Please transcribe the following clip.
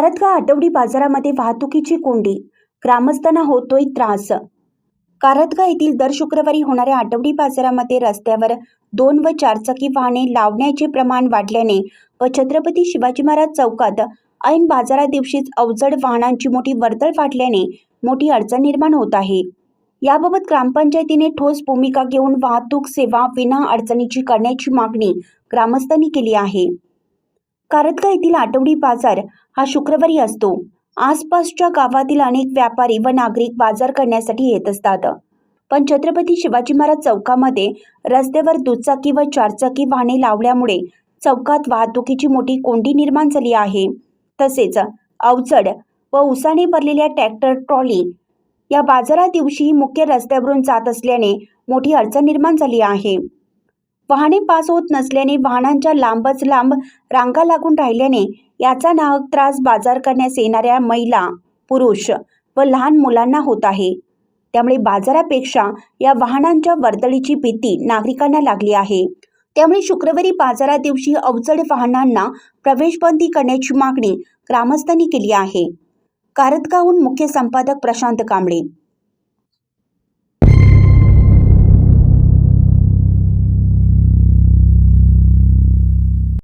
कारतगा आठवडी बाजारामध्ये वाहतुकीची कोंडी. ग्रामस्थांना होतोय त्रास. कारतगा येथील दर शुक्रवारी होणाऱ्या आठवडी बाजारामध्ये रस्त्यावर दोन व चारचाकी वाहने लावण्याचे प्रमाण वाढल्याने व छत्रपती शिवाजी महाराज चौकात ऐन बाजारा दिवशीच अवजड वाहनांची मोठी वर्दळ वाढल्याने मोठी अडचण निर्माण होत आहे. याबाबत ग्रामपंचायतीने ठोस भूमिका घेऊन वाहतूक सेवा विना अडचणीची करण्याची मागणी ग्रामस्थांनी केली आहे. कारतगा येथील आठवडी बाजार हा शुक्रवारी असतो. आसपासच्या गावातील अनेक व्यापारी व नागरिक बाजार करण्यासाठी येत असतात. पण छत्रपती शिवाजी महाराज चौकामध्ये रस्त्यावर दुचाकी व चारचाकी वाहने लावल्यामुळे चौकात वाहतुकीची मोठी कोंडी निर्माण झाली आहे. तसेच अवचड व उसाने भरलेल्या ट्रॅक्टर ट्रॉली या बाजारा दिवशी मुख्य रस्त्यावरून जात असल्याने मोठी अडचण निर्माण झाली आहे. वाहने पास होत नसल्याने वाहनांच्या लांबच लांब रांगा लागून राहिल्याने याचा नाहक त्रास बाजार करण्यास येणाऱ्या महिला पुरुष व लहान मुलांना होत आहे. त्यामुळे बाजारापेक्षा या वाहनांच्या वर्दळीची भीती नागरिकांना लागली आहे. त्यामुळे शुक्रवारी बाजारा दिवशी अवजड वाहनांना प्रवेशबंदी करण्याची मागणी ग्रामस्थांनी केली आहे. कारतगावहून मुख्य संपादक प्रशांत कांबळे